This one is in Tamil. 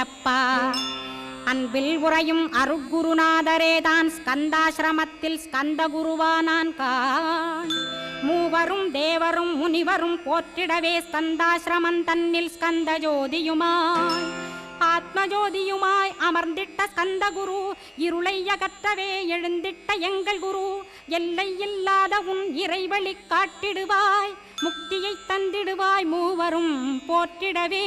என்னப்பா? அன்பில் உறையும் அருட்குருநாதரே தான் ஸ்கந்தாசிரமத்தில் ஸ்கந்த குருவானான் கான். மூவரும் தேவரும் முனிவரும் போற்றிடவே ஸ்கந்தாசிரமம் தன்னில் ஸ்கந்த ஜோதியுமாய் ஆத்மஜோதியுமாய் அமர்ந்திட்ட ஸ்கந்த குரு இருளை அகற்றவே எழுந்திட்ட எங்கள் குரு எல்லை இல்லாத உன் இறைவழி காட்டிடுவாய். முக்தியை தந்திடுவாய் மூவரும் போற்றிடவே.